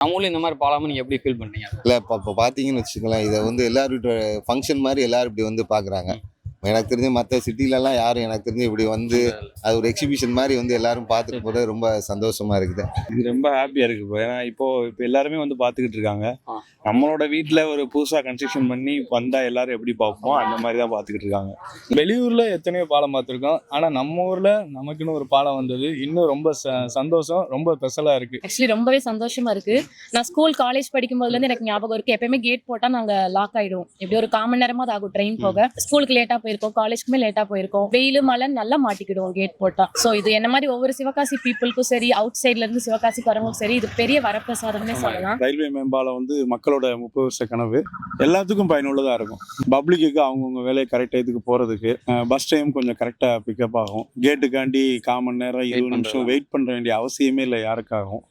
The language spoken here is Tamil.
நம்ம ஊர்ல இந்த மாதிரி பாலாம நீங்க எப்படி ஃபீல் பண்ணீங்க இல்லை இப்போ இப்போ பார்த்தீங்கன்னு வச்சுக்கோங்களேன் இதை வந்து எல்லாரும் ஃபங்க்ஷன் மாதிரி எல்லாரும் இப்படி வந்து பார்க்குறாங்க எனக்கு தெரிஞ்சு மற்ற சிட்டிலலாம் யாரும் எனக்கு தெரிஞ்சு இப்படி வந்து அது ஒரு எக்ஸிபிஷன் மாதிரி வந்து எல்லாரும் பார்த்துட்டு போகிறது ரொம்ப சந்தோஷமா இருக்குது. இது ரொம்ப ஹாப்பியா இருக்கு இப்போ ஏன்னா இப்போ இப்போ எல்லாருமே வந்து பார்த்துக்கிட்டு இருக்காங்க. நம்மளோட வீட்டில் ஒரு புதுசாக கன்ஸ்ட்ரக்ஷன் பண்ணி வந்தா எல்லாரும் எப்படி பார்ப்போம் அந்த மாதிரி தான் பார்த்துக்கிட்டு இருக்காங்க. வெளியூர்ல எத்தனையோ பாலம் பார்த்துருக்கோம். ஆனா நம்ம ஊர்ல நமக்குன்னு ஒரு பாலம் வந்தது. இன்னும் ரொம்ப ச- சந்தோஷம் ரொம்ப ஸ்பெஷலா இருக்கு. ஆக்சுவலி ரொம்பவே சந்தோஷமா இருக்கு. நான் ஸ்கூல் காலேஜ் படிக்கும் போதுல இருந்து எனக்கு ஞாபகம் இருக்கு. எப்பயுமே கேட் போட்டா நாங்க லாக் ஆயிடுவோம். எப்படி ஒரு காமன் நேரமா அது ஆகும் ட்ரெயின் போக. ஸ்கூலுக்கு லேட்டா போயிருக்கோம். காலேஜ்க்குமே லேட்டா போயிருக்கோம். வெயில் மழை நல்லா மாட்டிக்கிடுவோம் கேட் போட்டா. சோ இது என்ன மாதிரி ஒவ்வொரு சிவகாசி பீப்புளுக்கும் சரி அவுட் சைட்ல இருந்து சிவகாசிக்கு வரவங்களுக்கும் சரி இது பெரிய வரப்பிரசாதம்னே சொல்லலாம். ரயில்வே மேம்பாலம் வந்து மக்களோட முப்பது வருஷ கனவு. எல்லாத்துக்கும் பயனுள்ளதாக இருக்கும். பப்ளிக்குக்கு அவங்கவுங்க வேலையை கரெக்ட் டயத்துக்கு போகிறதுக்கு பஸ் டைம் கொஞ்சம் கரெக்டாக பிக்கப் ஆகும். கேட்டுக்காண்டி காமன் நேரம் இருபது. நிமிஷம் வெயிட் பண்ண வேண்டிய அவசியமே இல்லை யாருக்காகவும்.